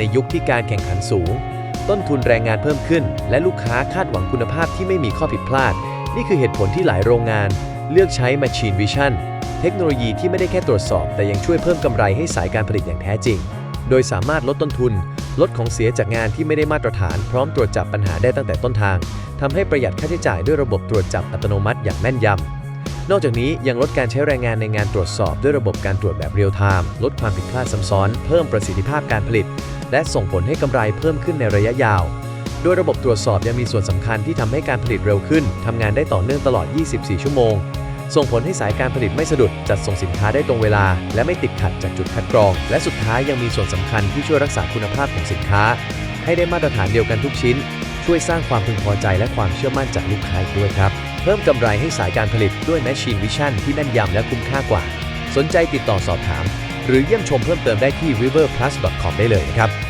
ในยุคที่การแข่งขันสูง ต้นทุนแรงงานเพิ่มขึ้น และลูกค้าคาดหวังคุณภาพที่ไม่มีข้อผิดพลาด นี่คือเหตุผลที่หลายโรงงาน เลือกใช้ Machine Vision เทคโนโลยีที่ไม่ได้แค่ตรวจสอบ แต่ยังช่วยเพิ่มกำไรให้สายการผลิตอย่างแท้จริง โดยสามารถลดต้นทุน ลดของเสียจากงานที่ไม่ได้มาตรฐาน พร้อมตรวจจับปัญหาได้ตั้งแต่ต้นทางทำให้ประหยัดค่าใช้จ่ายด้วยระบบตรวจจับอัตโนมัติอย่างแม่นยำ นอกจากนี้ยังลดการใช้แรงงานในงานตรวจสอบด้วยระบบการตรวจแบบเรียลไทม์ลดความผิดพลาดซ้ำซ้อน เพิ่มประสิทธิภาพการผลิต และส่งผลให้กำไรเพิ่มขึ้นในระยะยาวโดยระบบตรวจสอบยังมีส่วนสำคัญที่ทำให้การผลิตเร็วขึ้นทำงานได้ต่อเนื่องตลอด 24 ชั่วโมง ส่งผลให้สายการผลิตไม่สะดุด จัดส่งสินค้าได้ตรงเวลา และไม่ติดขัดจากจุดคัดกรอง และสุดท้ายยังมีส่วนสำคัญที่ช่วยรักษาคุณภาพของสินค้า ให้ได้มาตรฐานเดียวกันทุกชิ้น ช่วยสร้างความพึงพอใจและความเชื่อมั่นจากลูกค้าด้วยครับ เพิ่มกำไรให้สายการผลิตด้วยแมชชีนวิชั่นที่แม่นยำและคุ้มค่ากว่า สนใจติดต่อสอบถาม หรือเยี่ยมชมเพิ่มเติมได้ที่ riverplus.com ได้เลยนะครับ